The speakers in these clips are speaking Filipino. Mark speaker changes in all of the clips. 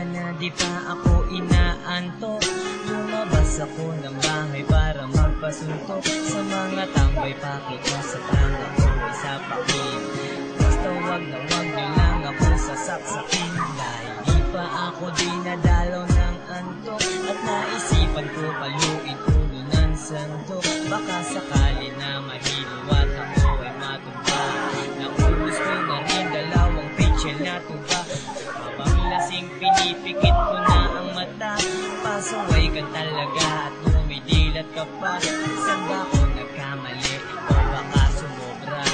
Speaker 1: umaga na di pa ako inaantok. Lumabas ako ng bahay para magpasuntok. Sa mga tambay ko sa tanga ko ay sapakin Basta wag na wag niyo lang ako sasaksakin. Dahil di pa ako dinadalaw ng antok. At naisipan ko paluin ulo ng sandok. Baka sakali na mahilo at ako pinipikit ko na ang mata. Pasaway ka talaga at dumidilat ka pa. Saan ba ako nagkamali? O baka sumobra.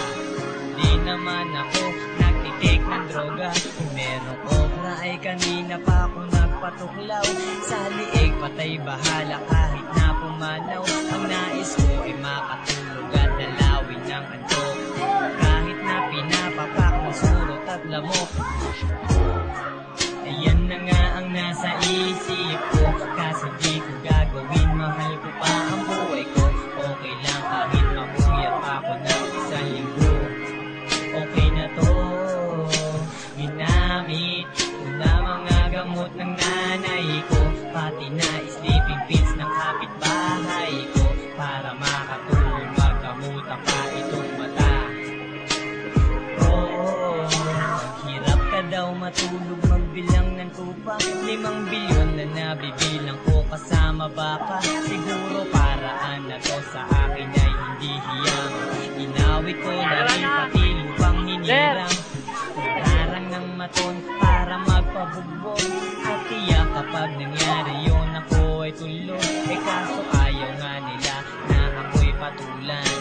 Speaker 1: Di naman ako nagtitik ng droga. Kung merong obra ay kanina pa ako nagpatuklaw. Sa liig patay bahala kahit na pumanaw. Ang nais ko ay makatulog at dalawin ng antok Kahit na pinapapak mo surot at lamok Ayan na nga ang nasa isip ko. Kaso di ko gagawin Mahal ko pa ang buhay ko. Okay lang kahit mapuyat pa ako ng isang linggo. Okay na to. Ginamit ko na mga gamot ng nanay ko. Pati na sleeping matulog magbilang ng tupa. Limang bilyon na nabibilang ko kasama baka Siguro paraan na to sa akin ay hindi hiyang Inawit ko na rin pati lupang hinirang. Harang ng maton para magpabugbog. At tiyak kapag nangyari yun ako ay tulog. Eh kaso ayaw nga nila na ako'y patulan.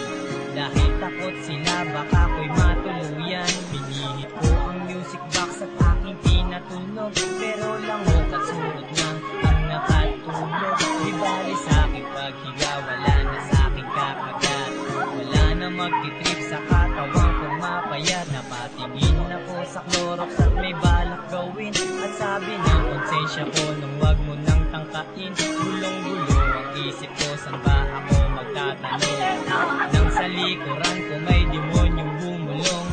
Speaker 1: Dahil takot sila baka pinatunog Pero lamok at surot lang ang nakatulog Di bali sa aking paghiga wala na sa aking kakagat. Wala na magtitrip sa katawan kong mapayat Napatingin ako sa Clorox at may balak gawin. At sabi ng konsensya ko nung wag mo nang tangkain. Gulong-gulo ang isip ko saan ba ako magtatanong? Nang sa likuran ko may demonyong bumulong.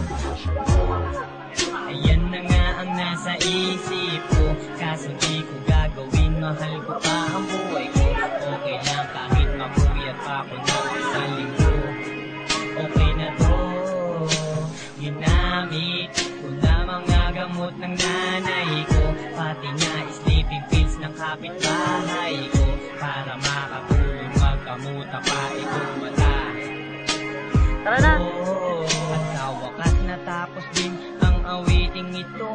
Speaker 1: Ayan na nga ang nasa isip Kaso di ko gagawin Mahal ko pa ang buhay ko. Okay lang kahit mapuyat pa ako ng isang linggo. Okay na to. Ginamit ko na mga gamot ng nanay ko. Pati na sleeping pills ng kapitbahay ko. Para makatulong magkamuta pa itong mata
Speaker 2: Tara na!
Speaker 1: Oo, at sa wakas natapos din ang awiting ito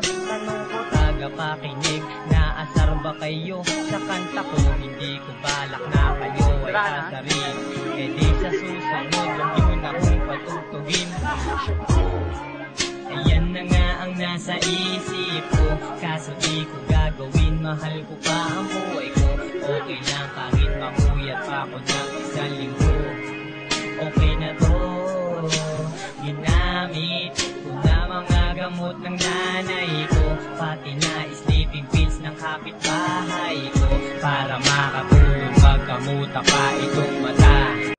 Speaker 1: tagapakinig, naasar ba kayo? Sa kanta ko, hindi ko balak na kayo ay sasarin E di sa susunod, huwag yun na akong patutugin Ayan na nga ang nasa isip ko. Kaso di ko gagawin, mahal ko pa ang buhay ko. Okay lang kahit mapuyat pa ako ng isang linggo. Okay na to. Ginamit ko na mga gamot ng sleeping pills ng kapitbahay ko Para makatulong pagkamuta pa itong mata